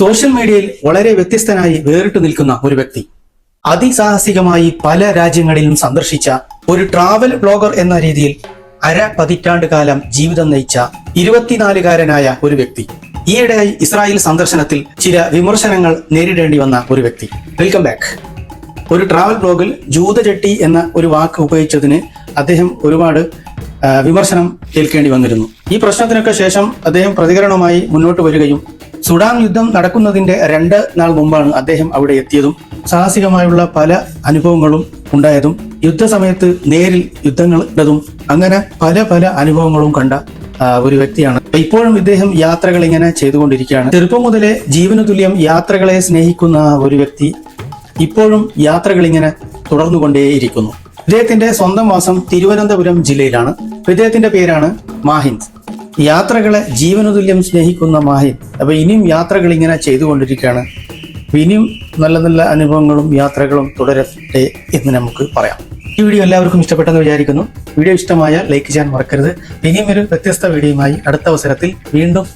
Social മീഡിയയിൽ വളരെ വ്യത്യസ്തനായി വേറിട്ട് നിൽക്കുന്ന ഒരു വ്യക്തി. അതിസാഹസികമായി പല രാജ്യങ്ങളിലും സന്ദർശിച്ച ഒരു ട്രാവൽ ബ്ലോഗർ എന്ന രീതിയിൽ അര പതിറ്റാണ്ട് കാലം ജീവിതം നയിച്ച ഇരുപത്തിനാലുകാരനായ ഒരു വ്യക്തി. ഈയിടെയായി ഇസ്രായേൽ സന്ദർശനത്തിൽ ചില വിമർശനങ്ങൾ നേരിടേണ്ടി വന്ന ഒരു വ്യക്തി. വെൽക്കം ബാക്ക് ഒരു ട്രാവൽ ബ്ലോഗിൽ ജൂതചട്ടി എന്ന ഒരു വാക്ക് ഉപയോഗിച്ചതിന് അദ്ദേഹം ഒരുപാട് വിമർശനം കേൾക്കേണ്ടി വന്നിരുന്നു. ഈ പ്രശ്നത്തിനൊക്കെ ശേഷം അദ്ദേഹം പ്രതികരണവുമായി മുന്നോട്ട് വരികയും സുഡാൻ യുദ്ധം നടക്കുന്നതിന്റെ രണ്ട് നാൾ മുമ്പാണ് അദ്ദേഹം അവിടെ എത്തിയതും സാഹസികമായുള്ള പല അനുഭവങ്ങളും ഉണ്ടായതും യുദ്ധസമയത്ത് നേരിൽ യുദ്ധങ്ങൾ ഇട്ടതും അങ്ങനെ പല പല അനുഭവങ്ങളും കണ്ട ഒരു വ്യക്തിയാണ്. ഇപ്പോഴും ഇദ്ദേഹം യാത്രകൾ ഇങ്ങനെ ചെയ്തുകൊണ്ടിരിക്കുകയാണ്. ചെറുപ്പം മുതലേ ജീവന തുല്യം യാത്രകളെ സ്നേഹിക്കുന്ന ഒരു വ്യക്തി ഇപ്പോഴും യാത്രകൾ ഇങ്ങനെ തുടർന്നുകൊണ്ടേയിരിക്കുന്നു. ഇദ്ദേഹത്തിന്റെ സ്വന്തം വാസം തിരുവനന്തപുരം ജില്ലയിലാണ്. ഇദ്ദേഹത്തിന്റെ പേരാണ് മാഹിന്ദ്. യാത്രകളെ ജീവനതുല്യം സ്നേഹിക്കുന്ന മാഹിൻ അപ്പൊ ഇനിയും യാത്രകൾ ഇങ്ങനെ ചെയ്തുകൊണ്ടിരിക്കുകയാണ്. ഇനിയും നല്ല നല്ല അനുഭവങ്ങളും യാത്രകളും തുടരട്ടെ എന്ന് നമുക്ക് പറയാം. ഈ വീഡിയോ എല്ലാവർക്കും ഇഷ്ടപ്പെട്ടെന്ന് വിചാരിക്കുന്നു. വീഡിയോ ഇഷ്ടമായാൽ ലൈക്ക് ചെയ്യാൻ മറക്കരുത്. ഇനിയും ഒരു വ്യത്യസ്ത വീഡിയോയുമായി അടുത്ത അവസരത്തിൽ വീണ്ടും